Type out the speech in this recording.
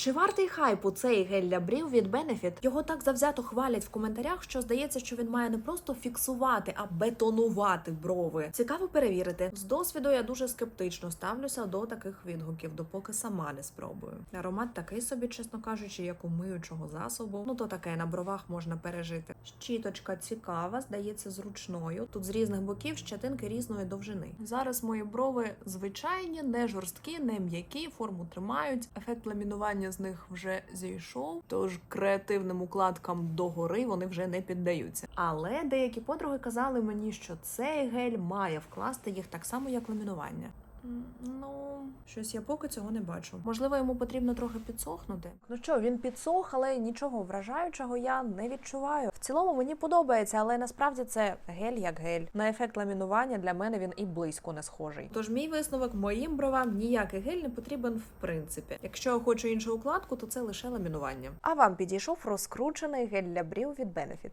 Чи вартий хайпу цей гель для брів від Benefit? Його так завзято хвалять в коментарях, що здається, що він має не просто фіксувати, а бетонувати брови. Цікаво перевірити. З досвіду я дуже скептично ставлюся до таких відгуків, допоки сама не спробую. Аромат такий собі, чесно кажучи, як у миючого засобу. Ну то таке на бровах можна пережити. Щіточка цікава, здається, зручною. Тут з різних боків щетинки різної довжини. Зараз мої брови звичайні, не жорсткі, не м'які, форму тримають. Ефект ламінування з них вже зійшов, тож креативним укладкам догори вони вже не піддаються. Але деякі подруги казали мені, що цей гель має вкласти їх так само, як ламінування. Ну, щось я поки цього не бачу. Можливо, йому потрібно трохи підсохнути. Ну що, він підсох, але нічого вражаючого я не відчуваю. В цілому мені подобається, але насправді це гель як гель. На ефект ламінування для мене він і близько не схожий. Тож мій висновок моїм бровам ніякий гель не потрібен в принципі. Якщо я хочу іншу укладку, то це лише ламінування. А вам підійшов розкручений гель для брів від Benefit.